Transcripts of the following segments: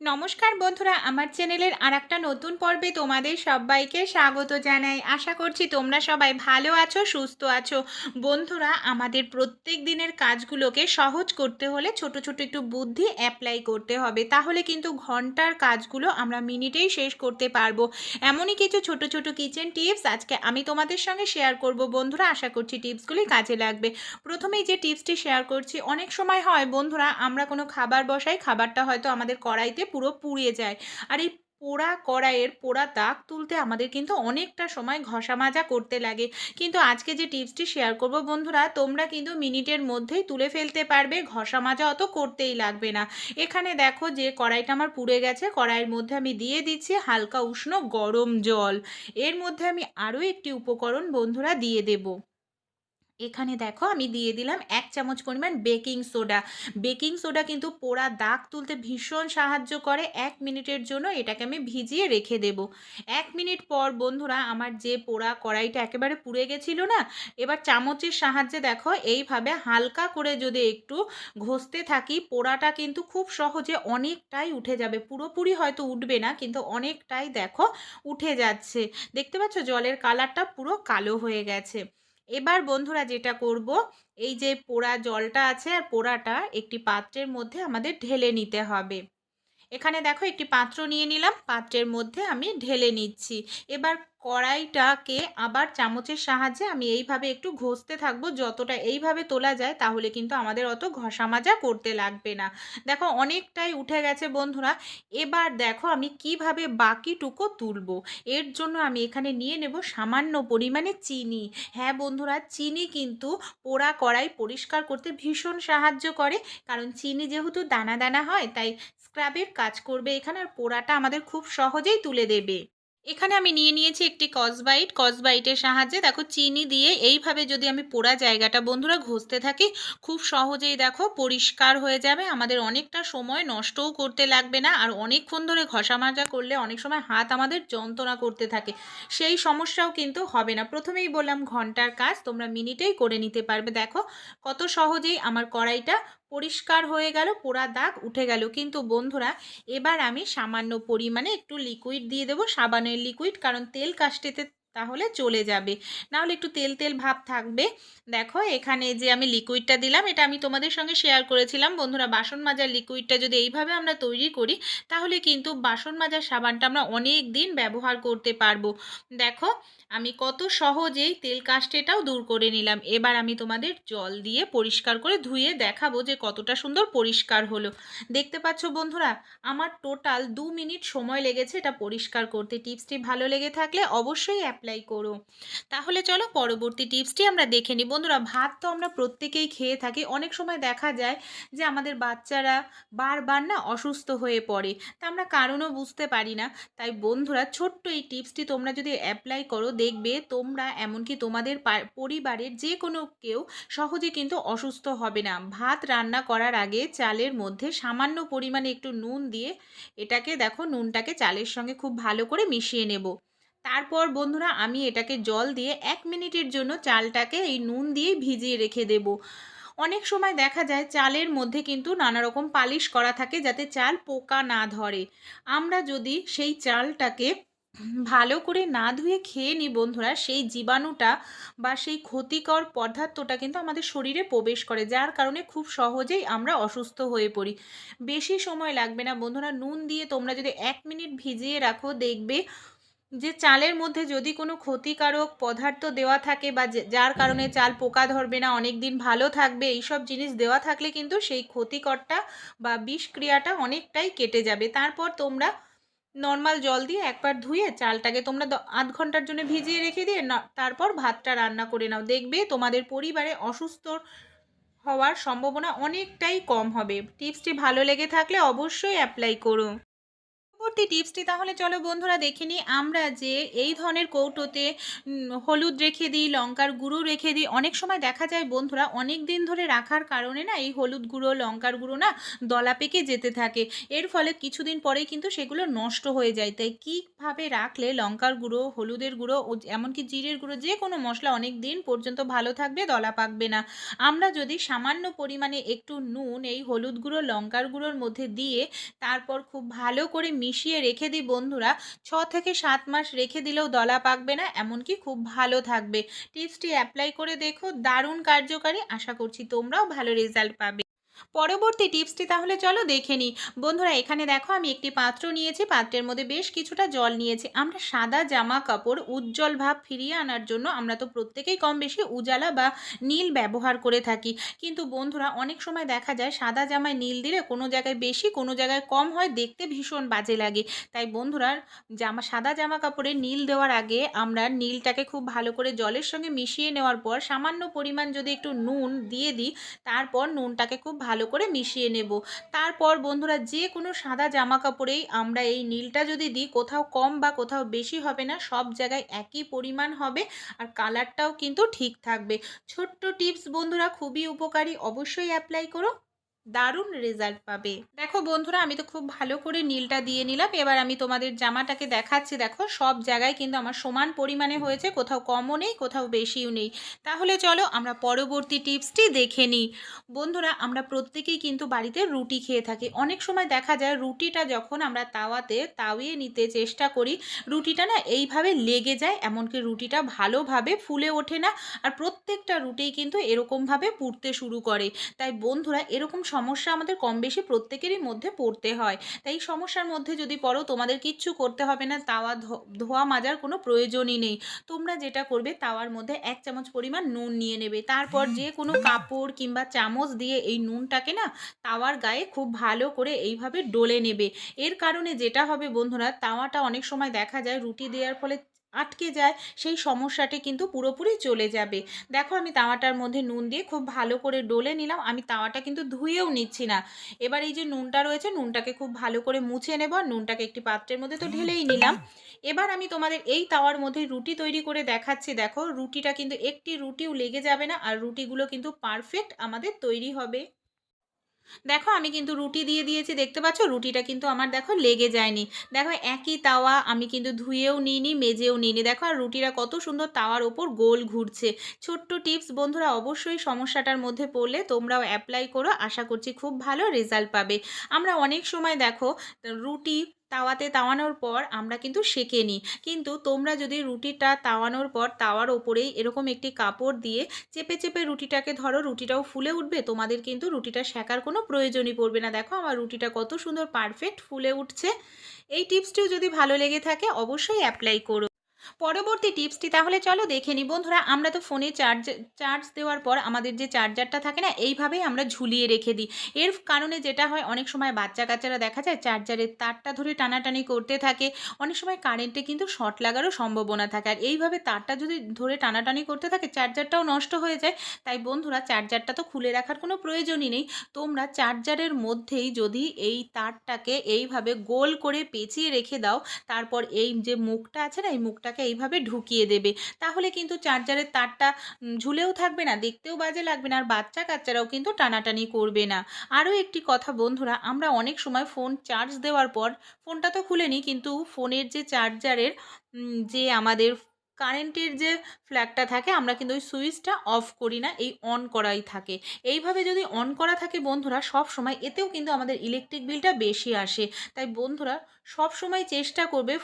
নমস্কার বন্ধুরা, আমার চ্যানেলের আর একটা নতুন পর্বে তোমাদের সবাইকে স্বাগত জানাই। আশা করছি তোমরা সবাই ভালো আছো, সুস্থ আছো। বন্ধুরা, আমাদের প্রত্যেক দিনের কাজগুলোকে সহজ করতে হলে ছোট ছোট একটু বুদ্ধি অ্যাপ্লাই করতে হবে। তাহলে কিন্তু ঘণ্টার কাজগুলো আমরা মিনিটেই শেষ করতে পারব। এমনই কিছু ছোট ছোট কিচেন টিপস আজকে আমি তোমাদের সঙ্গে শেয়ার করব। বন্ধুরা, আশা করছি টিপসগুলি কাজে লাগবে। প্রথমেই যে টিপসটি শেয়ার করছি, অনেক সময় হয় বন্ধুরা, আমরা কোনো খাবার বসাই, খাবারটা হয়তো আমাদের কড়াইতে পুরো পুড়িয়ে যায়। আর এই পোড়া কড়াইয়ের পোড়া দাগ তুলতে আমাদের কিন্তু অনেকটা সময় ঘষা মাজা করতে লাগে। কিন্তু আজকে যে টিপসটি শেয়ার করব বন্ধুরা, তোমরা কিন্তু মিনিটের মধ্যেই তুলে ফেলতে পারবে, ঘষা মাজা অত করতেই লাগবে না। এখানে দেখো যে কড়াইটা আমার পুড়ে গেছে, কড়াইয়ের মধ্যে আমি দিয়ে দিচ্ছি হালকা উষ্ণ গরম জল। এর মধ্যে আমি আরও একটি উপকরণ বন্ধুরা দিয়ে দেবো। এখানে দেখো আমি দিয়ে দিলাম এক চামচ পরিমাণ বেকিং সোডা। বেকিং সোডা কিন্তু পোড়া দাগ তুলতে ভীষণ সাহায্য করে। এক মিনিটের জন্য এটাকে আমি ভিজিয়ে রেখে দেব। এক মিনিট পর বন্ধুরা আমার যে পোড়া কড়াইটা একেবারে পুড়ে গেছিল না, এবার চামচের সাহায্যে দেখো এইভাবে হালকা করে যদি একটু ঘষতে থাকি, পোড়াটা কিন্তু খুব সহজে অনেকটাই উঠে যাবে। পুরোপুরি হয়তো উঠবে না, কিন্তু অনেকটাই দেখো উঠে যাচ্ছে। দেখতে পাচ্ছ? জলের কালারটা পুরো কালো হয়ে গেছে। এবার বন্ধুরা যেটা করব, এই যে পোড়া জলটা আছে আর পোড়াটা একটি পাত্রের মধ্যে আমাদের ঢেলে নিতে হবে। এখানে দেখো একটি পাত্র নিয়ে নিলাম। পাত্রের মধ্যে আমি ঢেলে নিচ্ছি। এবার কড়াইটাকে আবার চামচের সাহায্যে আমি এইভাবে একটু ঘষতে থাকব। যতটা এইভাবে তোলা যায়, তাহলে কিন্তু আমাদের অত ঘষা মাজা করতে লাগবে না। দেখো, অনেকটাই উঠে গেছে বন্ধুরা। এবার দেখো আমি কীভাবে বাকিটুকু তুলবো। এর জন্য আমি এখানে নিয়ে নেব সামান্য পরিমাণে চিনি। হ্যাঁ বন্ধুরা, চিনি কিন্তু পোড়া কড়াই পরিষ্কার করতে ভীষণ সাহায্য করে। কারণ চিনি যেহেতু দানা দানা হয়, তাই স্ক্রাবের কাজ করবে, এখানে আর পোড়াটা আমাদের খুব সহজেই তুলে দেবে। এখানে আমি নিয়ে নিয়েছি একটি কসবাইট কসবাইটের সাহায্যে দেখো চিনি দিয়ে এইভাবে যদি আমি পোড়া জায়গাটা বন্ধুরা ঘষতে থাকি, খুব সহজেই দেখো পরিষ্কার হয়ে যাবে, আমাদের অনেকটা সময় নষ্টও করতে লাগবে না আর অনেকক্ষণ ধরে ঘষা মাজা করলে অনেক সময় হাত আমাদের যন্ত্রণা করতে থাকে, সেই সমস্যাও কিন্তু হবে না। প্রথমেই বললাম ঘণ্টার কাজ, তোমরা মিনিটেই করে নিতে পারবে। দেখো কত সহজেই আমার কড়াইটা পরিষ্কার হয়ে গেল, পোড়া দাগ উঠে গেল। কিন্তু বন্ধুরা, এবার আমি সামান্য পরিমাণে একটু লিকুইড দিয়ে দেবো, সাবানের লিকুইড কারণ তেল কাস্টেতে তাহলে চলে যাবে। নাহলে একটু তেল তেল ভাব থাকবে। দেখো এখানে যে আমি লিকুইডটা দিলাম, এটা আমি তোমাদের সঙ্গে শেয়ার করেছিলাম। বন্ধুরা, বাসন মাজার লিকুইডটা যদি এইভাবে আমরা তৈরি করি, তাহলে কিন্তু বাসন মাজার সাবানটা আমরা অনেক দিন ব্যবহার করতে পারব। দেখো, আমি কত সহজেই তেল কাস্টেটাও দূর করে নিলাম। এবার আমি তোমাদের জল দিয়ে পরিষ্কার করে ধুয়ে দেখাবো যে কতটা সুন্দর পরিষ্কার হলো। দেখতে পাচ্ছ বন্ধুরা, আমার টোটাল দু মিনিট সময় লেগেছে এটা পরিষ্কার করতে। টিপসটি ভালো লেগে থাকলে অবশ্যই অ্যাপ্লাই করো। তাহলে চলো পরবর্তী টিপসটি আমরা দেখে নিই। বন্ধুরা, ভাত তো আমরা প্রত্যেকেই খেয়ে থাকি। অনেক সময় দেখা যায় যে আমাদের বাচ্চারা বারবার না অসুস্থ হয়ে পড়ে। তা আমরা কারণও বুঝতে পারি না। তাই বন্ধুরা, ছোট্ট এই টিপসটি তোমরা যদি অ্যাপ্লাই করো, দেখবে তোমরা এমনকি তোমাদের পরিবারের যে কোনো কেউ সহজে কিন্তু অসুস্থ হবে না। ভাত রান্না করার আগে চালের মধ্যে সামান্য পরিমাণে একটু নুন দিয়ে এটাকে দেখো, নুনটাকে চালের সঙ্গে খুব ভালো করে মিশিয়ে নেব। তারপর বন্ধুরা আমি এটাকে জল দিয়ে এক মিনিটের জন্য চালটাকে এই নুন দিয়ে ভিজিয়ে রেখে দেব। অনেক সময় দেখা যায় চালের মধ্যে কিন্তু নানা রকম পালিশ করা থাকে যাতে চাল পোকা না ধরে। আমরা যদি সেই চালটাকে ভালো করে না ধুয়ে খেয়ে নিই বন্ধুরা, সেই জীবাণুটা বা সেই ক্ষতিকর পদার্থটা কিন্তু আমাদের শরীরে প্রবেশ করে, যার কারণে খুব সহজেই আমরা অসুস্থ হয়ে পড়ি। বেশি সময় লাগবে না বন্ধুরা, নুন দিয়ে তোমরা যদি এক মিনিট ভিজিয়ে রাখো, দেখবে যে চালের মধ্যে যদি কোনো ক্ষতিকারক পদার্থ দেওয়া থাকে বা যার কারণে চাল পোকা ধরবে না অনেক দিন ভালো থাকবে এইসব জিনিস দেওয়া থাকলে কিন্তু সেই ক্ষতিকরটা বা বিষক্রিয়াটা অনেকটাই কেটে যাবে। তারপর তোমরা নর্মাল জল দিয়ে একবার ধুয়ে চালটাকে তোমরা আধ ঘণ্টার জন্য ভিজিয়ে রেখে দিয়ে তারপর ভাতটা রান্না করে নাও। দেখবে তোমাদের পরিবারে অসুস্থ হওয়ার সম্ভাবনা অনেকটাই কম হবে। টিপসটি ভালো লেগে থাকলে অবশ্যই অ্যাপ্লাই করো। পরবর্তী টিপসটি তাহলে চলো বন্ধুরা দেখে নিই। আমরা যে এই ধরনের কৌটোতে হলুদ রেখে দিই, লঙ্কার গুঁড়ো রেখে দিই, অনেক সময় দেখা যায় বন্ধুরা অনেক দিন ধরে রাখার কারণে না এই হলুদ গুঁড়ো, লঙ্কার গুঁড়ো না দলা পেকে যেতে থাকে। এর ফলে কিছুদিন পরেই কিন্তু সেগুলো নষ্ট হয়ে যায়। তাই কীভাবে রাখলে লঙ্কার গুঁড়ো, হলুদের গুঁড়ো এমনকি জিরের গুঁড়ো যে কোনো মশলা অনেক দিন পর্যন্ত ভালো থাকবে, দলা পাকবে না। আমরা যদি সামান্য পরিমাণে একটু নুন এই হলুদ গুঁড়ো, লঙ্কার গুঁড়োর মধ্যে দিয়ে তারপর খুব ভালো করে মিশিয়ে রেখে দিই বন্ধুরা। ছ থেকে সাত মাস রেখে দিলেও দলা পাকবে না, এমনকি খুব ভালো থাকবে। টিপসটি অ্যাপ্লাই করে দেখো, দারুণ কার্যকারী। আশা করছি তোমরাও ভালো রেজাল্ট পাবে। পরবর্তী টিপসটি তাহলে চলো দেখে নিই। বন্ধুরা, এখানে দেখো আমি একটি পাত্র নিয়েছি, পাত্রের মধ্যে বেশ কিছুটা জল নিয়েছি। আমরা সাদা জামা কাপড় উজ্জ্বল ভাব ফিরিয়ে আনার জন্য আমরা তো প্রত্যেকেই কম বেশি উজালা বা নীল ব্যবহার করে থাকি। কিন্তু বন্ধুরা, অনেক সময় দেখা যায় সাদা জামায় নীল দিলে কোনো জায়গায় বেশি, কোনো জায়গায় কম হয়, দেখতে ভীষণ বাজে লাগে। তাই বন্ধুরা, জামা, সাদা জামা কাপড়ে নীল দেওয়ার আগে আমরা নীলটাকে খুব ভালো করে জলের সঙ্গে মিশিয়ে নেওয়ার পর সামান্য পরিমাণ যদি একটু নুন দিয়ে দিই, তারপর নুনটাকে খুব ভালো করে মিশিয়ে নেব। তারপর বন্ধুরা যে কোনো সাদা জামা কাপড়েই আমরা এই নীলটা যদি দিই, কোথাও কম বা কোথাও বেশি হবে না, সব জায়গায় একই পরিমাণ হবে আর কালারটাও কিন্তু ঠিক থাকবে। ছোট্ট টিপস বন্ধুরা, খুবই উপকারী। অবশ্যই অ্যাপ্লাই করো। দারুণ রেজাল্ট পাবে। দেখো বন্ধুরা, আমি তো খুব ভালো করে নীলটা দিয়ে নিলাম। এবার আমি তোমাদের জামাটাকে দেখাচ্ছি। দেখো, সব জায়গায় কিন্তু আমার সমান পরিমাণে হয়েছে, কোথাও কমও নেই, কোথাও বেশিও নেই। তাহলে চলো আমরা পরবর্তী টিপসটি দেখে নিই। বন্ধুরা, আমরা প্রত্যেকেই কিন্তু বাড়িতে রুটি খেয়ে থাকি। অনেক সময় দেখা যায় রুটিটা যখন আমরা তাওয়াতে তাওয়িয়ে নিতে চেষ্টা করি, রুটিটা না এইভাবে লেগে যায়, এমনকি রুটিটা ভালোভাবে ফুলে ওঠে না। আর প্রত্যেকটা রুটিই কিন্তু এরকমভাবে পুড়তে শুরু করে। তাই বন্ধুরা, এরকম সমস্যা আমাদের কম বেশি প্রত্যেকেরই মধ্যে পড়তে হয়। তাই সমস্যার মধ্যে যদি পড়ো, তোমাদের কিচ্ছু করতে হবে না, তাওয়া ধোয়া মাজার কোনো প্রয়োজনই নেই। তোমরা যেটা করবে, তাওয়ার মধ্যে এক চামচ পরিমাণ নুন নিয়ে নেবে। তারপর যে কোনো কাপড় কিংবা চামচ দিয়ে এই নুনটাকে না, তাওয়ার গায়ে খুব ভালো করে এইভাবে ডলে নেবে। এর কারণে যেটা হবে বন্ধুরা, তাওয়াটা অনেক সময় দেখা যায় রুটি দেওয়ার ফলে আটকে যায়, সেই সমস্যাটি কিন্তু পুরোপুরি চলে যাবে। দেখো আমি তাওয়াটার মধ্যে নুন দিয়ে খুব ভালো করে ডলে নিলাম, আমি তাওয়াটা কিন্তু ধুয়েও নিচ্ছি না। এবার এই যে নুনটা রয়েছে, নুনটাকে খুব ভালো করে মুছে নেব নুনটাকে একটি পাত্রের মধ্যে তো ঢেলেই নিলাম। এবার আমি তোমাদের এই তাওয়ার মধ্যে রুটি তৈরি করে দেখাচ্ছি। দেখো, রুটিটা কিন্তু একটি রুটিও লেগে যাবে না, আর রুটিগুলো কিন্তু পারফেক্ট আমাদের তৈরি হবে। দেখো আমি কিন্তু রুটি দিয়ে দিয়েছি, দেখতে পাচ্ছ? রুটিটা কিন্তু আমার দেখো লেগে যায়নি। দেখো একই তাওয়া আমি কিন্তু ধুয়েও নিইনি, মেজেও নিইনি। দেখো আর রুটিটা কত সুন্দর তাওয়ার ওপর গোল ঘুরছে। ছোট্ট টিপস, বন্ধুরা অবশ্যই সমস্যাটার মধ্যে পড়লে তোমরাও অ্যাপ্লাই করো। আশা করছি খুব ভালো রেজাল্ট পাবে। আমরা অনেক সময় দেখো, রুটি তাওয়াতে তাওয়ানোর পর আমরা কিন্তু সেঁকে নিই। কিন্তু তোমরা যদি রুটিটা তাওয়ানোর পর তাওয়ার ওপরেই এরকম একটি কাপড় দিয়ে চেপে চেপে রুটিটাকে ধরো, রুটিটাও ফুলে উঠবে, তোমাদের কিন্তু রুটিটা শেখার কোনো প্রয়োজনই পড়বে না। দেখো আমার রুটিটা কত সুন্দর পারফেক্ট ফুলে উঠছে। এই টিপসটিও যদি ভালো লেগে থাকে, অবশ্যই অ্যাপ্লাই করো। পরবর্তী টিপসটি তাহলে চলো দেখে নিই। বন্ধুরা, আমরা তো ফোনে চার্জ চার্জ দেওয়ার পর আমাদের যে চার্জারটা থাকে না, এইভাবেই আমরা ঝুলিয়ে রেখে দিই। এর কারণে যেটা হয়, অনেক সময় বাচ্চা কাচ্চারা দেখা যায় চার্জারের তারটা ধরে টানাটানি করতে থাকে। অনেক সময় কারেন্টে কিন্তু শর্ট লাগারও সম্ভাবনা থাকে। আর এইভাবে তারটা যদি ধরে টানাটানি করতে থাকে, চার্জারটাও নষ্ট হয়ে যায়। তাই বন্ধুরা, চার্জারটা তো খুলে রাখার কোনো প্রয়োজনই নেই। তোমরা চার্জারের মধ্যেই যদি এই তারটাকে এইভাবে গোল করে পেঁচিয়ে রেখে দাও, তারপর এই যে মুখটা আছে না, এই মুখটাকে এইভাবে ঢুকিয়ে দেবে। তাহলে কিন্তু চার্জারের তারটা ঝুলেও থাকবে না, দেখতেও বাজে লাগবে না, আর বাচ্চা কাচ্চারাও কিন্তু টানাটানি করবে না। আরও একটি কথা বন্ধুরা, আমরা অনেক সময় ফোন চার্জ দেওয়ার পর, ফোনটা তো খুলে নিই কিন্তু ফোনের যে চার্জারের যে আমাদের কারেন্টের যে ফ্ল্যাগটা থাকে, আমরা কিন্তু ওই সুইচটা অফ করি না, এই অন করাই থাকে। এইভাবে যদি অন করা থাকে বন্ধুরা, সব সময় এতেও কিন্তু আমাদের ইলেকট্রিক বিলটা বেশি আসে। তাই বন্ধুরা, সব সময় চেষ্টা করবে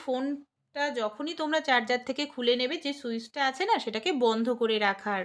ফোনটা যখনই তোমরা চার্জার থেকে খুলে নেবে যে সুইচটা আছে না, সেটাকে বন্ধ করে রাখার।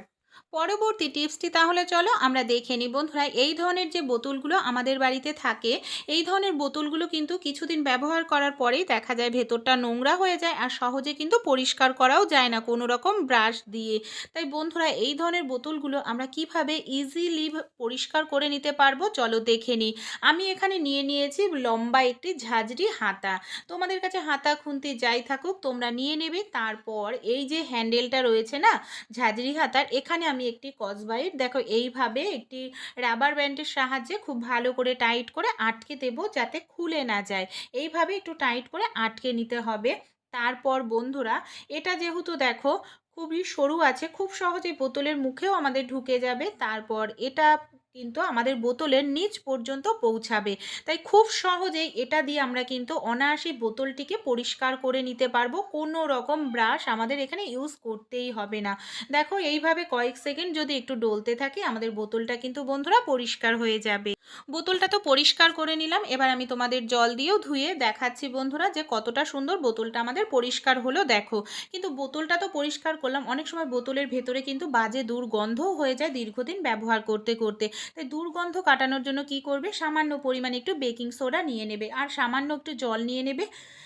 পরবর্তী টিপসটি তাহলে চলো আমরা দেখে নিই। বন্ধুরা, এই ধরনের যে বোতলগুলো আমাদের বাড়িতে থাকে, এই ধরনের বোতলগুলো কিন্তু কিছুদিন ব্যবহার করার পরেই দেখা যায় ভেতরটা নোংরা হয়ে যায় আর সহজে কিন্তু পরিষ্কার করাও যায় না কোনো রকম ব্রাশ দিয়ে। তাই বন্ধুরা, এই ধরনের বোতলগুলো আমরা কীভাবে ইজিলি পরিষ্কার করে নিতে পারব চলো দেখে নিই। আমি এখানে নিয়ে নিয়েছি লম্বা একটি ঝাঁঝরি হাতা। তোমাদের কাছে হাতা, খুন্তি যাই থাকুক, তোমরা নিয়ে নেবে। তারপর এই যে হ্যান্ডেলটা রয়েছে না, ঝাঁঝরি হাতার, এখানে এখানে আমি একটি কসবাইট, দেখো এইভাবে একটি রাবার ব্যান্ডের সাহায্যে খুব ভালো করে টাইট করে আটকে দেব যাতে খুলে না যায়। এইভাবে একটু টাইট করে আটকে নিতে হবে। তারপর বন্ধুরা, এটা যেহেতু দেখো খুবই সরু আছে, খুব সহজে বোতলের মুখেও আমাদের ঢুকে যাবে। তারপর এটা কিন্তু আমাদের বোতলের নিচ পর্যন্ত পৌঁছাবে। তাই খুব সহজেই এটা দিয়ে আমরা কিন্তু অনায়াসে বোতলটিকে পরিষ্কার করে নিতে পারব। কোনো রকম ব্রাশ আমাদের এখানে ইউজ করতেই হবে না। দেখো, এইভাবে কয়েক সেকেন্ড যদি একটু ডলতে থাকে, আমাদের বোতলটা কিন্তু বন্ধুরা পরিষ্কার হয়ে যাবে। বোতলটা তো পরিষ্কার করে নিলাম। এবার আমি তোমাদের জল দিয়েও ধুয়ে দেখাচ্ছি বন্ধুরা যে কতটা সুন্দর বোতলটা আমাদের পরিষ্কার হলো, দেখো। কিন্তু বোতলটা তো পরিষ্কার করলাম। অনেক সময় বোতলের ভেতরে কিন্তু বাজে দুর্গন্ধও হয়ে যায় দীর্ঘদিন ব্যবহার করতে করতে। তাই দুর্গন্ধ কাটানোর জন্য কি করবে? সামান্য পরিমাণে একটু বেকিং সোডা নিয়ে নেবে। আর সামান্য একটু জল নিয়ে নেবে।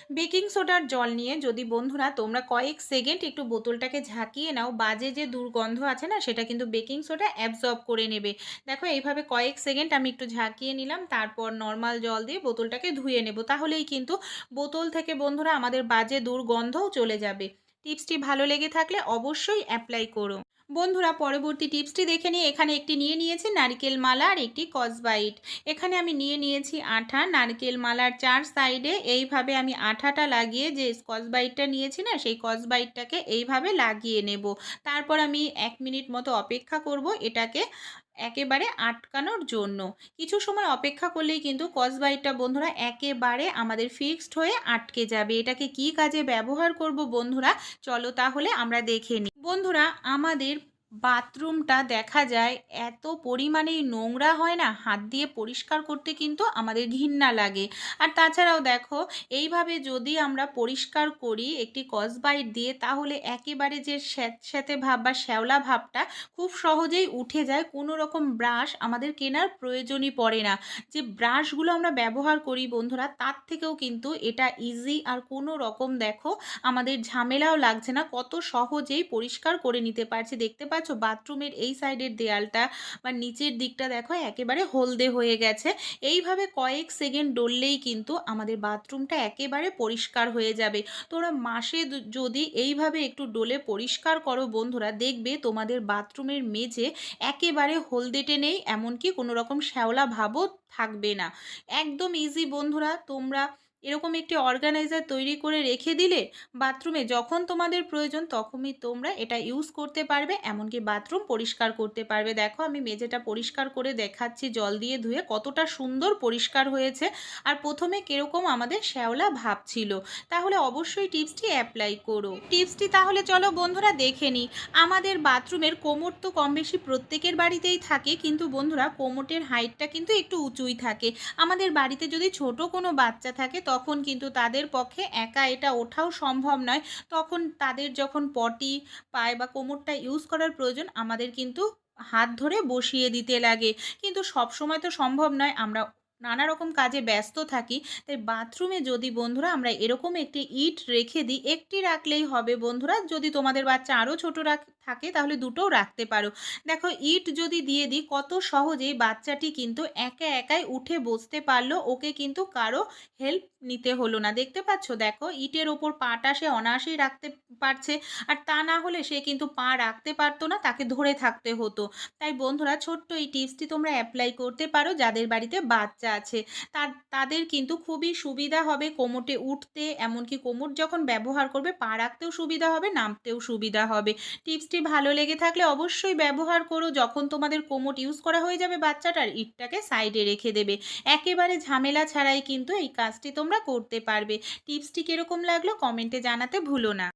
বেকিং সোডার জল নিয়ে যদি বন্ধুরা তোমরা কয়েক সেকেন্ড একটু বোতলটাকে ঝাঁকিয়ে নাও, বাজে যে দুর্গন্ধ আছে না, সেটা কিন্তু বেকিং সোডা অ্যাবজর্ব করে নেবে। দেখো, এইভাবে কয়েক সেকেন্ড আমি একটু ঝাঁকিয়ে নিলাম, তারপর নর্মাল জল দিয়ে বোতলটাকে ধুয়ে নেব। তাহলেই কিন্তু বোতল থেকে বন্ধুরা আমাদের বাজে দুর্গন্ধও চলে যাবে। টিপসটি ভালো লেগে থাকলে অবশ্যই অ্যাপ্লাই করো। বন্ধুরা, পরবর্তী টিপসটি দেখে নিয়ে এখানে একটি নিয়ে নিয়েছি, নারকেল মালা আর একটি কসবাইট। এখানে আমি নিয়ে নিয়েছি আঠা, নারকেল মালার চার সাইডে এইভাবে আমি আঠাটা লাগিয়ে যে স্কচবাইটটা নিয়েছি না, সেই কসবাইটটাকে এইভাবে লাগিয়ে নেব। তারপর আমি এক মিনিট মতো অপেক্ষা করব, এটাকে একেবারে আটকানোর জন্য। কিছু সময় অপেক্ষা করলেই কিন্তু কসবাইটটা বন্ধুরা একেবারে আমাদের ফিক্সড হয়ে আটকে যাবে। এটাকে কি কাজে ব্যবহার করব বন্ধুরা? চলো তাহলে আমরা দেখে নিই বন্ধুরা, আমাদের বাথরুমটা দেখা যায়, এত পরিমাণেই নোংরা হয় না, হাত দিয়ে পরিষ্কার করতে কিন্তু আমাদের ঘৃণা লাগে। আর তাছাড়াও দেখো, এইভাবে যদি আমরা পরিষ্কার করি, একটি কসবাইট দিয়ে, তাহলে একেবারে যে স্যাঁতস্যাঁতে ভাব বা শ্যাওলা ভাবটা খুব সহজেই উঠে যায়, কোনো রকম ব্রাশ আমাদের কেনার প্রয়োজনই পড়ে না। যে ব্রাশগুলো আমরা ব্যবহার করি বন্ধুরা, তার থেকেও কিন্তু এটা ইজি আর কোনো রকম দেখো, আমাদের ঝামেলাও লাগছে না, কত সহজেই পরিষ্কার করে নিতে পারছি। দেখতে পাচ্ছ বাথরুমের এই সাইডের দেয়ালটা বা নিচের দিকটা দেখো একেবারে হলদে হয়ে গেছে। এইভাবে কয়েক সেকেন্ড ডললেই কিন্তু আমাদের বাথরুমটা একেবারে পরিষ্কার হয়ে যাবে। তোমরা মাসে যদি এইভাবে একটু ডলে পরিষ্কার করো বন্ধুরা, দেখবে তোমাদের বাথরুমের মেঝে একেবারে হলদেটে নেই এমনকি কোনো রকম শ্যাওলা ভাবও থাকবে না। একদম ইজি বন্ধুরা, তোমরা এরকম একটি অর্গানাইজার তৈরি করে রেখে দিলে বাথরুমে যখন তোমাদের প্রয়োজন তখনই তোমরা এটা ইউজ করতে পারবে, এমনকি বাথরুম পরিষ্কার করতে পারবে। দেখো, আমি মেঝেটা পরিষ্কার করে দেখাচ্ছি, জল দিয়ে ধুয়ে কতটা সুন্দর পরিষ্কার হয়েছে। আর প্রথমে কীরকম আমাদের শ্যাওলা ভাব ছিল। তাহলে অবশ্যই টিপসটি অ্যাপ্লাই করো। টিপসটি তাহলে চলো বন্ধুরা দেখে নিই। আমাদের বাথরুমের কোমর তো কম বেশি প্রত্যেকের বাড়িতেই থাকে, কিন্তু বন্ধুরা কোমরের হাইটটা কিন্তু একটু উঁচুই থাকে। আমাদের বাড়িতে যদি ছোট কোনো বাচ্চা থাকে তখন কিন্তু তাদের পক্ষে একা এটা ওঠাও সম্ভব নয়। তখন তাদের যখন পটি, পায় বা কোমরটা ইউজ করার প্রয়োজন, আমাদের কিন্তু হাত ধরে বসিয়ে দিতে লাগে। কিন্তু সব সময় তো সম্ভব নয় আমরা নানা রকম কাজে ব্যস্ত থাকি, তাই বাথরুমে যদি বন্ধুরা আমরা এরকম একটি ইট রেখে দিই, একটি রাখলেই হবে বন্ধুরা। যদি তোমাদের বাচ্চা আরও ছোট রাখ, থাকে তাহলে দুটোও রাখতে পারো। দেখো, ইট যদি দিয়ে দিই, কত সহজেই বাচ্চাটি কিন্তু একা একাই উঠে বসতে পারল, ওকে কিন্তু কারও হেল্প নিতে হলো না। দেখতে পাচ্ছ? দেখো, ইটের ওপর পাটা সে অনায়াসেই রাখতে পারছে। আর তা না হলে সে কিন্তু পা রাখতে পারতো না, তাকে ধরে থাকতে হতো। তাই বন্ধুরা, ছোট্ট এই টিপসটি তোমরা অ্যাপ্লাই করতে পারো যাদের বাড়িতে বাচ্চা আছে। তার, তাদের কিন্তু খুবই সুবিধা হবে কোমোটে উঠতে, এমনকি কোমর যখন ব্যবহার করবে, পা রাখতেও সুবিধা হবে, নামতেও সুবিধা হবে। টিপসটি ভালো লেগে থাকলে অবশ্যই ব্যবহার করো। যখন তোমাদের কোমোট ইউজ করা হয়ে যাবে বাচ্চাটার, ইটটাকে সাইডে রেখে দেবে। একেবারে ঝামেলা ছাড়াই কিন্তু এই কাজটি তোমরা করতে পারবে। টিপসটি কীরকম লাগল কমেন্টে জানাতে ভুলো না।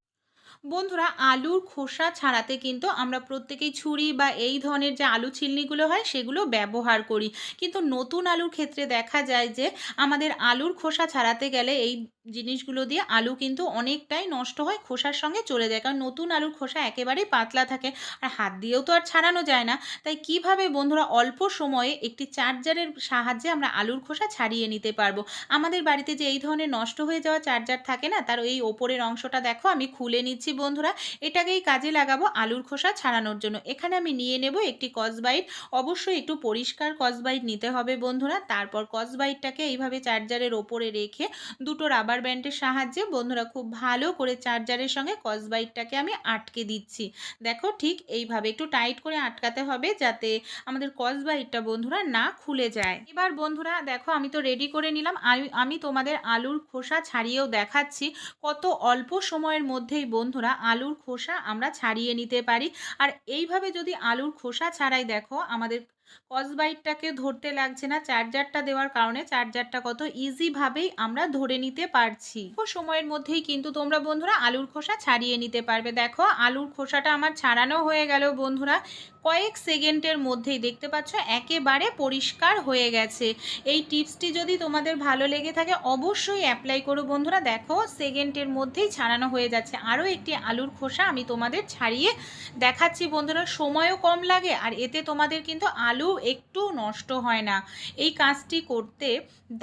বন্ধুরা, আলুর খোসা ছাড়াতে কিন্তু আমরা প্রত্যেকেই ছুরি বা এই ধরনের যে আলু ছিলনিগুলো হয়, সেগুলো ব্যবহার করি। কিন্তু নতুন আলুর ক্ষেত্রে দেখা যায় যে, আমাদের আলুর খোসা ছাড়াতে গেলে এই জিনিসগুলো দিয়ে আলু কিন্তু অনেকটাই নষ্ট হয়, খোসার সঙ্গে চলে যায়। কারণ নতুন আলুর খোসা একেবারেই পাতলা থাকে আর হাত দিয়েও তো আর ছাড়ানো যায় না। তাই কীভাবে বন্ধুরা অল্প সময়ে একটি চার্জারের সাহায্যে আমরা আলুর খোসা ছাড়িয়ে নিতে পারব? আমাদের বাড়িতে যে এই ধরনের নষ্ট হয়ে যাওয়া চার্জার থাকে না, তার এই ওপরের অংশটা দেখো, আমি খুলে নিচ্ছি বন্ধুরা। এটাকেই কাজে লাগাবো আলুর খোসা ছাড়ানোর জন্য। এখানে আমি নিয়ে নেব একটি কসবাইট। অবশ্যই একটু পরিষ্কার কসবাইট নিতে হবে বন্ধুরা। তারপর কসবাইটটাকে এইভাবে চার্জারের ওপরে রেখে দুটো রাবার ব্যান্ডের সাহায্যে বন্ধুরা খুব ভালো করে চার্জারের সঙ্গে কসবাইটটাকে আমি আটকে দিচ্ছি। দেখো ঠিক এইভাবে একটু টাইট করে আটকাতে হবে যাতে আমাদের কসবাইটটা বন্ধুরা না খুলে যায়। এবার বন্ধুরা দেখো আমি তো রেডি করে নিলাম। আমি তোমাদের আলুর খোসা ছাড়িয়েও দেখাচ্ছি। কত অল্প সময়ের মধ্যেই বন্ধুরা আলুর খোসা আমরা ছাড়িয়ে নিতে পারি। আর এইভাবে যদি আলুর খোসা ছাড়াই দেখো আমাদের কসবাইটটাকে ধরতে লাগছে না চার্জারটা দেওয়ার কারণে চার্জারটা কত ইজিভাবেই আমরা ধরে নিতে পারছি। অল্প সময়ের মধ্যেই কিন্তু তোমরা বন্ধুরা আলুর খোসা ছাড়িয়ে নিতে পারবে। দেখো, আলুর খোসাটা আমার ছাড়ানো হয়ে গেল বন্ধুরা। কয়েক সেকেন্ডের মধ্যেই দেখতে পাচ্ছ একেবারে পরিষ্কার হয়ে গেছে। এই টিপসটি যদি তোমাদের ভালো লেগে থাকে, অবশ্যই অ্যাপ্লাই করো বন্ধুরা। দেখো, সেকেন্ডের মধ্যেই ছাড়ানো হয়ে যাচ্ছে। আরও একটি আলুর খোসা আমি তোমাদের ছাড়িয়ে দেখাচ্ছি বন্ধুরা। সময়ও কম লাগে আর এতে তোমাদের কিন্তু আলু একটু নষ্ট হয় না। এই কাজটি করতে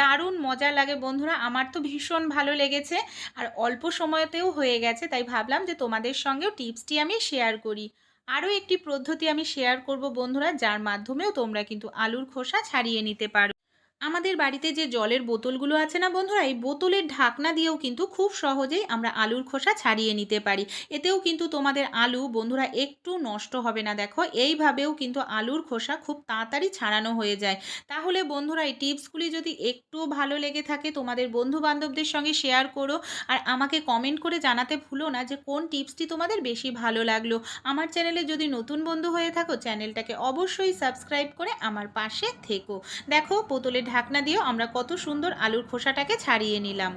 দারুণ মজা লাগে বন্ধুরা। আমার তো ভীষণ ভালো লেগেছে আর অল্প সময়তেও হয়ে গেছে, তাই ভাবলাম যে তোমাদের সঙ্গেও টিপসটি আমি শেয়ার করি। আরও একটি পদ্ধতি আমি শেয়ার করব বন্ধুরা, যার মাধ্যমেও তোমরা কিন্তু আলুর খোসা ছাড়িয়ে নিতে পারো। আমাদের বাড়িতে যে জলের বোতলগুলো আছে না বন্ধুরা, এই বোতলের ঢাকনা দিয়েও কিন্তু খুব সহজেই আমরা আলুর খোসা ছাড়িয়ে নিতে পারি। এতেও কিন্তু তোমাদের আলু বন্ধুরা একটু নষ্ট হবে না, দেখো। এইভাবেও কিন্তু আলুর খোসা খুব তাড়াতাড়ি ছাড়ানো হয়ে যায়। তাহলে বন্ধুরা, এই টিপসগুলি যদি একটু ভালো লেগে থাকে, তোমাদের বন্ধু বান্ধবদের সঙ্গে শেয়ার করো। আর আমাকে কমেন্ট করে জানাতে ভুলো না যে কোন টিপসটি তোমাদের বেশি ভালো লাগল। আমার চ্যানেলে যদি নতুন বন্ধু হয়ে থাকো, চ্যানেলটাকে অবশ্যই সাবস্ক্রাইব করে আমার পাশে থেকো। দেখো, বোতলের ঢাকনা দিয়েও আমরা কত সুন্দর আলুর খোসাটাকে ছাড়িয়ে নিলাম।